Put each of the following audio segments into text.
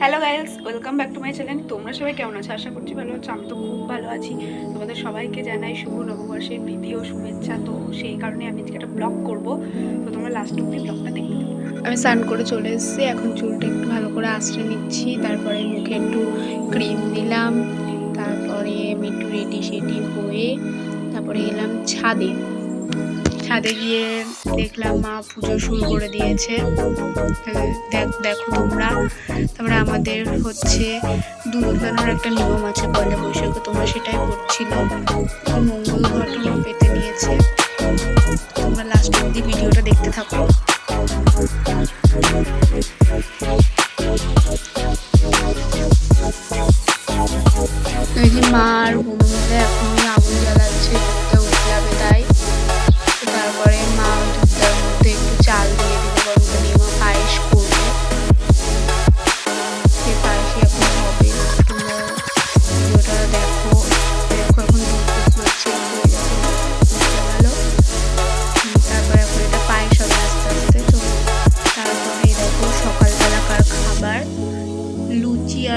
Hello guys welcome back to my channel তোমরা সবাই কেমন আছো? আশা করছি ভালো আছো। আমি তো খুব ভালো আছি। তোমাদের সবাইকে জানাই শুভ নববর্ষের প্রীতি ও শুভেচ্ছা। তো সেই কারণে আমি আজকে একটা ব্লগ করব। তো তোমরা লাস্ট অব্দি ব্লগটা দেখতে। আমি স্নান করে চলে এসেছি। এখন চুলটা একটু ভালো করে আশ্রে নিচ্ছি। তারপরে মুখে একটু ক্রিম দিলাম। তারপরে আমি একটু রেডি সেডি হয়ে তারপরে এলাম ছাদে। ছাদে গিয়ে দেখলাম মা পুজো শুরু করে দিয়েছে। দেখ তোমরা। তারপরে আমাদের হচ্ছে দুধ উঠানোর একটা নিয়ম আছে, পয়লা বৈশাখে তোমরা সেটাই করছিল। মঙ্গল ঘটনা পেতে নিয়েছে তোমরা লাস্ট অব্দি ভিডিওটা দেখতে থাকো। মা আর বোন এখন আগুন জ্বালাচ্ছে।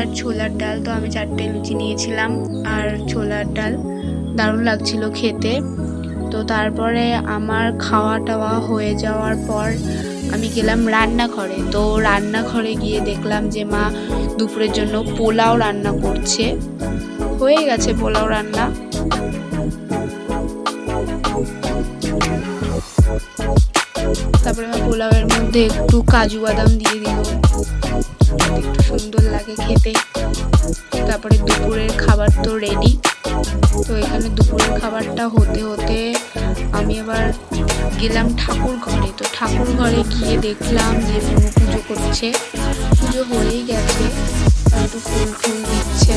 আর ছোলার ডাল তো আমি চারটে লুচি নিয়েছিলাম আর ছোলার ডাল দারুণ লাগছিল খেতে। তো তারপরে আমার খাওয়া টাওয়া হয়ে যাওয়ার পর আমি গেলাম রান্নাঘরে। তো রান্নাঘরে গিয়ে দেখলাম যে মা দুপুরের জন্য পোলাও রান্না করছে। হয়ে গেছে পোলাও রান্না। তারপরে আমি পোলাওয়ের মধ্যে একটু কাজু বাদাম দিয়ে দিল। একটু সুন্দর লাগে খেতে। তারপরে দুপুরের খাবার তো রেডি তো এখানে দুপুরের খাবারটা হতে হতে আমি আবার গেলাম ঠাকুর ঘরে। তো ঠাকুর ঘরে গিয়ে দেখলাম যে পুজো করছে। পুজো হয়েই গেছে। একটু ফুল ফুল দিচ্ছে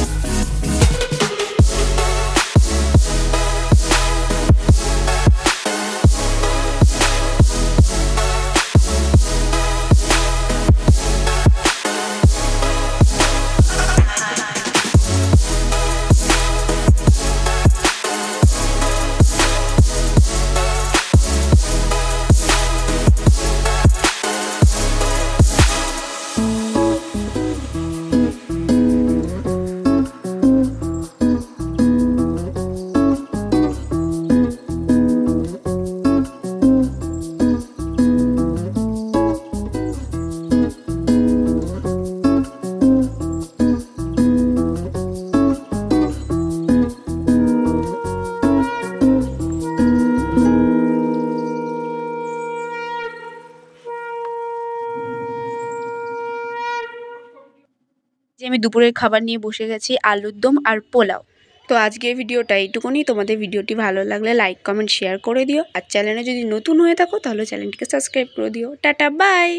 যে আমি দুপুরের খাবার নিয়ে বসে গেছি, আলুর দম আর পোলাও। তো আজকের ভিডিওটা এইটুকুনি। তোমাদের ভিডিওটি ভালো লাগলে লাইক কমেন্ট শেয়ার করে দিও। আর চ্যানেলে যদি নতুন হয়ে থাকো, তাহলে চ্যানেলটিকে সাবস্ক্রাইব করে দিও। Tata bye